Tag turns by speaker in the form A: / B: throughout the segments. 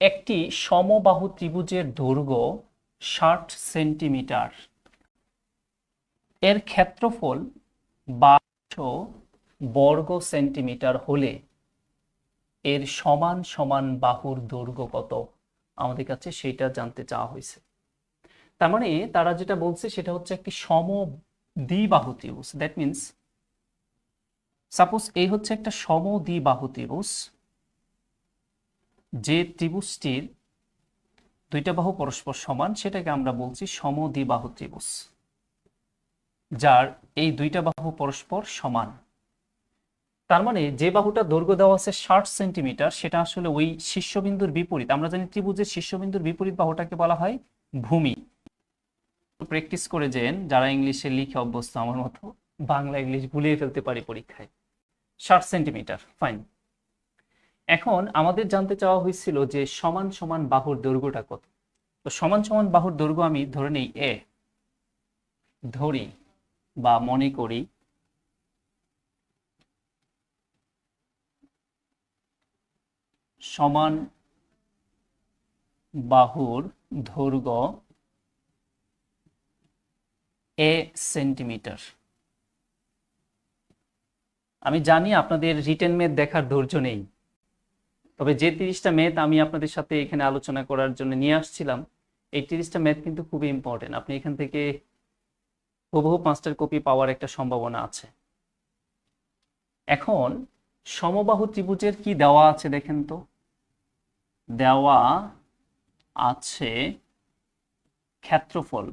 A: একটি সমবাহু ত্রিভুজের দৈর্ঘ্য ষাট সেন্টিমিটার। এর ক্ষেত্রফল বারোশো বর্গ সেন্টিমিটার হলে এর সমান সমান বাহুর দৈর্ঘ্য কত? আমাদের কাছে সেটা জানতে চাওয়া হয়েছে। তার মানে তারা যেটা বলছে সেটা হচ্ছে একটি সম দ্বিবাহু ত্রিভুজ। দ্যাট মিন্স সাপোজ এই হচ্ছে একটা সম দ্বিবাহু ত্রিভুজ। যে ত্রিভুজটির দুইটা বাহু পরস্পর সমান, সেটাকে আমরা বলছি সম দ্বিবাহু ত্রিভুজ, যার এই দুইটা বাহু পরস্পর সমান। তার মানে যে বাহুটা দৈর্ঘ্য দেওয়া আছে ষাট সেন্টিমিটার, সেটা আসলে ওই শীর্ষবিন্দুর বিপরীত। আমরা জানি ত্রিভুজের শীর্ষবিন্দুর বিপরীত বাহুটাকে বলা হয় ভূমি। প্র্যাকটিস করে যেন যারা ইংলিশে লিখে অভ্যস্ত আমার মতো, বাংলা, ইংলিশ ভুলিয়ে ফেলতে পারি পরীক্ষায়। ষাট সেন্টিমিটার, ফাইন। এখন আমাদের জানতে চাওয়া হয়েছিল যে সমান সমান বাহুর দৈর্ঘ্যটা কত? তো সমান সমান বাহুর দৈর্ঘ্য আমি ধরে নেই, এ, ধরি বা মনে করি, সমান বাহুর দৈর্ঘ্য এ সেন্টিমিটার। আমি জানি আপনাদের রিটেন মেথ দেখার ধৈর্য নেই। তবে যে তিরিশটা ম্যাথ আমি আপনাদের সাথে এখানে আলোচনা করার জন্য নিয়ে আসছিলাম, এই তিরিশটা ম্যাথ কিন্তু খুবই ইম্পর্টেন্ট আপনি এখান থেকে হুবহু পাঁচটার কপি পাওয়ার একটা সম্ভাবনা আছে। এখন সমবাহু ত্রিভুজের কি দেওয়া আছে দেখেন তো? দেওয়া আছে ক্ষেত্রফল।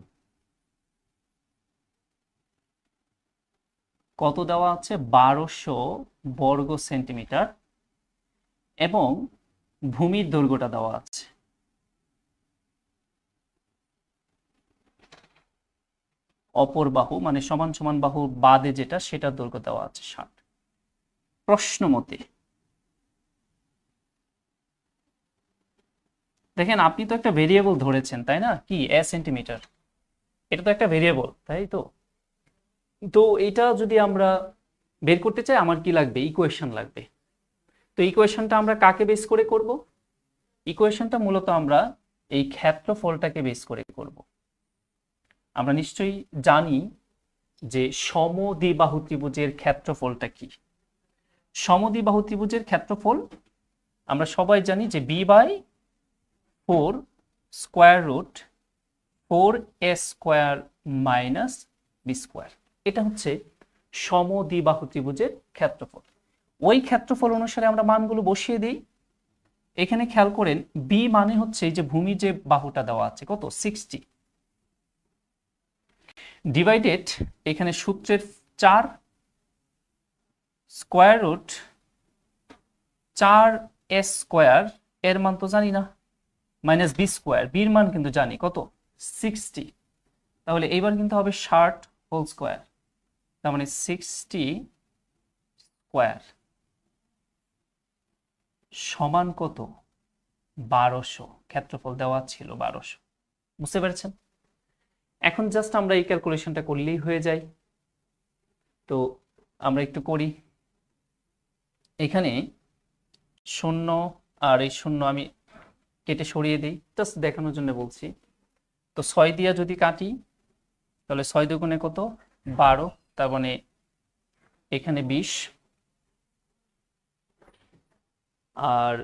A: কত দেওয়া আছে? বারোশো বর্গ সেন্টিমিটার। এবং ভূমির দৈর্ঘ্যটা দেওয়া আছে। অপর বাহু মানে সমান সমান বাহু বাদে যেটা, সেটার দৈর্ঘ্য দেওয়া আছে ষাট। প্রশ্ন মতে, দেখেন আপনি তো একটা ভেরিয়েবল ধরেছেন, তাই না? কি? এ সেন্টিমিটার এটা তো একটা ভেরিয়েবল তাই তো? তো এটা যদি আমরা বের করতে চাই, আমার কি লাগবে? ইকুয়েশন লাগবে। তো ইকুয়েশনটা আমরা কাকে বেস করে করব? ইকুয়েশনটা মূলত আমরা এই ক্ষেত্রফলটাকে বেস করে করব। আমরা নিশ্চয়ই জানি যে সমদ্বিবাহু ত্রিভুজের ক্ষেত্রফলটা কি। সমদ্বিবাহু ত্রিভুজের ক্ষেত্রফল আমরা সবাই জানি যে B by four square root four A square minus B square এটা হচ্ছে সমদ্বিবাহু ত্রিভুজের ক্ষেত্রফল। ওই ক্ষেত্রফল অনুসারে আমরা মানগুলো বসিয়ে দিই। এখানে খেয়াল করেন বি মানে হচ্ছে যে ভূমি যে বাহুটা দেওয়া আছে, কত? সিক্সটি ডিভাইডেড এখানে সূত্রের চার স্কোয়ার রুট চার এস স্কোয়ার এর মান তো জানি না। মাইনাস বি স্কোয়ার বির মান কিন্তু জানি, কত? সিক্সটি তাহলে এইবার কিন্তু হবে ষাট হোল স্কোয়ার তার মানে সিক্সটি স্কোয়ার সমান কত? বারোশো। ক্ষেত্রফল দেওয়া ছিল বারোশো। বুঝতে পেরেছেন? এখন জাস্ট আমরা এই ক্যালকুলেশনটা করলেই হয়ে যায়। তো আমরা একটু করি। এখানে শূন্য আর এই শূন্য আমি কেটে সরিয়ে দিই। জাস্ট দেখানোর জন্য বলছি। তো ছয় দিয়া যদি কাটি, তাহলে ছয় দুগুণে কত? বারো। তার মানে এখানে বিশ। আর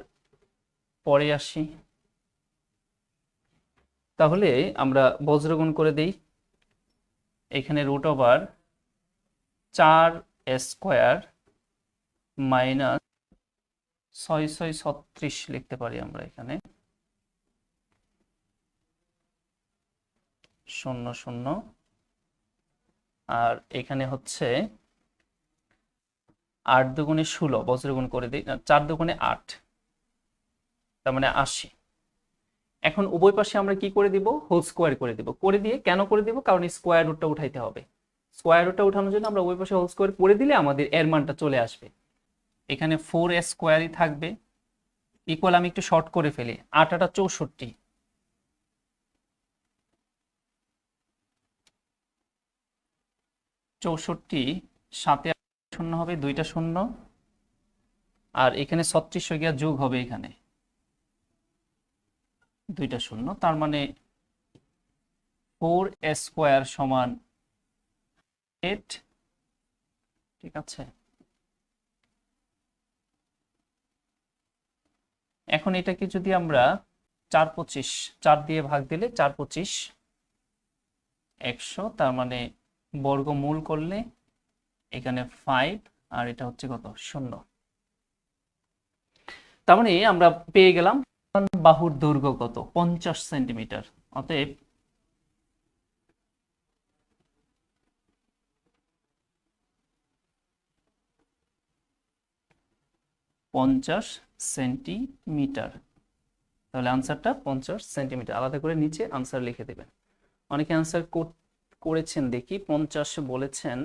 A: পরে আসি। তাহলে আমরা বজ্রগুণ করে দেই। এখানে রুট ওভার চার স্কোয়ার মাইনাস ছয় ছয় লিখতে পারি আমরা এখানে। শূন্য শূন্য। আর এখানে হচ্ছে আট দুগুণে ষোলো বজ্রগুণ করে দিই চার দুগুণে আট। তার মানে আশি। এখন উভয় পাশে আমরা কি করে দিব? হোল স্কোয়ার করে দিব। করে দিয়ে কেন করে দিব? কারণ স্কোয়ার রুটটা উঠাইতে হবে। স্কোয়ার রুটটা উঠানোর জন্য আমরা উভয় পাশে হোল স্কোয়ার করে দিলে আমাদের এর মানটা চলে আসবে। এখানে ফোর এ স্কোয়ারই থাকবে। ইকুয়াল আমি একটু শর্ট করে ফেলি। আট আটা চৌষট্টি। চৌষট্টি, সাতে শূন্য হবে, দুইটা শূন্য। আর এখানে ছত্রিশ গিয়া যোগ হবে এখানে। দুইটা শূন্য, তার মানে ফোর স্কোয়ার সমান এইট ঠিক আছে? এখন এটাকে যদি আমরা চার পঁচিশ, চার দিয়ে ভাগ দিলে চার পঁচিশ, একশো, তার মানে বর্গমূল করলে এখানে ফাইভ আর এটা হচ্ছে কত? শূন্য। তার মানে আমরা পেয়ে গেলাম বাহুর দৈর্ঘ্য কত? পঞ্চাশ সেন্টিমিটার। অতএব পঞ্চাশ সেন্টিমিটার। তাহলে আনসারটা পঞ্চাশ সেন্টিমিটার। আলাদা করে নিচে আনসার লিখে দেবেন। অনেকে আনসার করেছেন দেখি। পঞ্চাশ বলেছেন।